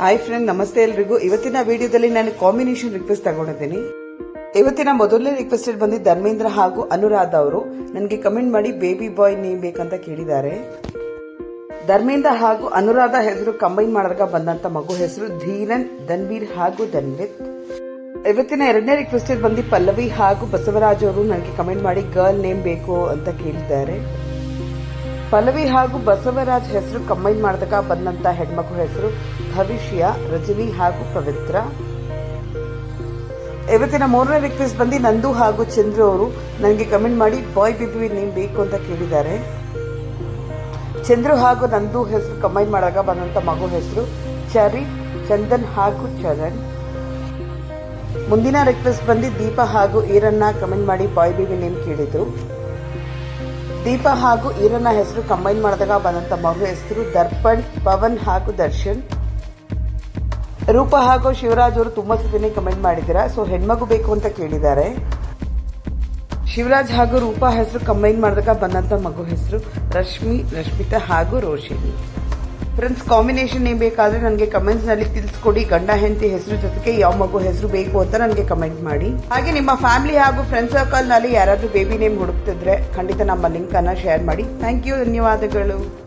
Hi friend ನಮಸ್ತೆ ಎಲ್ರಿಗೂ. ಇವತ್ತಿನ ವಿಡಿಯೋದಲ್ಲಿ ನಾನು ಕಾಂಬಿನೇಷನ್ ರಿಕ್ವೆಸ್ಟ್ ತಗೊಂಡಿದ್ದೀನಿ. ಇವತ್ತಿನ ಮೊದಲನೇ ರಿಕ್ವೆಸ್ಟೆಡ್ ಬಂದು ಧರ್ಮೇಂದ್ರ ಹಾಗೂ ಅನುರಾಧ ಅವರು. ನನಗೆ ಕಮೆಂಟ್ ಮಾಡಿ ಬೇಬಿ ಬಾಯ್ ನೇಮ್ ಬೇಕಂತ ಕೇಳಿದ್ದಾರೆ. ಧರ್ಮೇಂದ್ರ ಹಾಗೂ ಅನುರಾಧ ಹೆಸರು ಕಂಬೈನ್ ಮಾಡಿದಾಗ ಬಂದಂತ ಮಗು ಹೆಸರು ಧೀರನ್, ಧನ್ವೀರ್ ಹಾಗೂ ಧನ್ವಿತ್. ಇವತ್ತಿನ ಎರಡನೇ ರಿಕ್ವೆಸ್ಟೆಡ್ ಬಂದಿ ಪಲ್ಲವಿ ಹಾಗೂ ಬಸವರಾಜ್ ಅವರು. ನನಗೆ ಕಮೆಂಟ್ ಮಾಡಿ ಗರ್ಲ್ ನೇಮ್ ಬೇಕು ಅಂತ ಕೇಳಿದ್ದಾರೆ. ಪಲ್ಲವಿ ಹಾಗೂ ಬಸವರಾಜ್ ಹೆಸರು ಕಂಬೈನ್ ಮಾಡಿದಾಗ ಬಂದಂತ ಹೆಣ್ಮಗು ಹೆಸರು ಭವಿಷ್ಯ, ರಜನಿ ಹಾಗೂ ಪವಿತ್ರ. ಇವತ್ತಿನ ಮೂರನೇ ರಿಕ್ವೆಸ್ಟ್ ಬಂದು ನಂದು ಹಾಗೂ ಚಂದ್ರು ಅವರು. ನನಗೆ ಕಮೆಂಟ್ ಮಾಡಿ ಬಾಯ್ ಬಿಬಿ ನೇಮ್ ಬೇಕು ಅಂತ ಕೇಳಿದ್ದಾರೆ. ಚಂದ್ರು ಹಾಗೂ ನಂದು ಹೆಸರು ಕಂಬೈನ್ ಮಾಡಾಗ ಬಂದಂತ ಮಗು ಹೆಸರು ಚರಿ, ಚಂದನ್ ಹಾಗೂ ಚರಣ್. ಮುಂದಿನ ರಿಕ್ವೆಸ್ಟ್ ಬಂದು ದೀಪ ಹಾಗೂ ಈರನ್ನ ಕಮೆಂಟ್ ಮಾಡಿ ಬಾಯ್ ಬಿಬಿ ನೇಮ್ ಕೇಳಿದ್ರು. ದೀಪ ಹಾಗೂ ಈರನ ಹೆಸರು ಕಂಬೈನ್ ಮಾಡಿದಾಗ ಬಂದಂತ ಮಗು ಹೆಸರು ದರ್ಪಣ್ ಪವನ್ ಹಾಗೂ ದರ್ಶನ್. ರೂಪ ಹಾಗೂ ಶಿವರಾಜ್ ಅವರು ತುಂಬಾ ಸತಿನೇ ಕಮೆಂಟ್ ಮಾಡಿದ್ದೀರಾ? ಸೊ ಹೆಣ್ಮಗು ಬೇಕು ಅಂತ ಕೇಳಿದ್ದಾರೆ. ಶಿವರಾಜ್ ಹಾಗೂ ರೂಪಾ ಹೆಸರು ಕಂಬೈನ್ ಮಾಡಿದಾಗ ಬಂದಂತ ಮಗು ಹೆಸರು ರಶ್ಮಿ, ರಶ್ಮಿತಾ ಹಾಗೂ ರೋಶಿನಿ ಫ್ರೆಂಡ್ಸ್ ಕಾಂಬಿನೇಷನ್ ನೇಮ್ ಬೇಕಾದ್ರೆ ನನಗೆ ಕಮೆಂಟ್ಸ್ನಲ್ಲಿ ತಿಳಿಸ್ಕೊಡಿ. ಗಂಡ, ಹೆಂಡತಿ, ಹೆಸರು ಜೊತೆಗೆ ಯಾವ ಮಗು, ಹೆಸರು ಬೇಕು ಅಂತ ನನಗೆ ಕಮೆಂಟ್ ಮಾಡಿ. ಹಾಗೆ ನಿಮ್ಮ ಫ್ಯಾಮಿಲಿ ಹಾಗೂ ಫ್ರೆಂಡ್ ಸರ್ಕಲ್ನಲ್ಲಿ ಯಾರಾದರೂ ಬೇಬಿ ನೇಮ್ ಹುಡುಕ್ತಿದ್ರೆ ಖಂಡಿತ ನಮ್ಮ ಲಿಂಕನ್ನು ಶೇರ್ ಮಾಡಿ. ಥ್ಯಾಂಕ್ ಯು ಧನ್ಯವಾದಗಳು.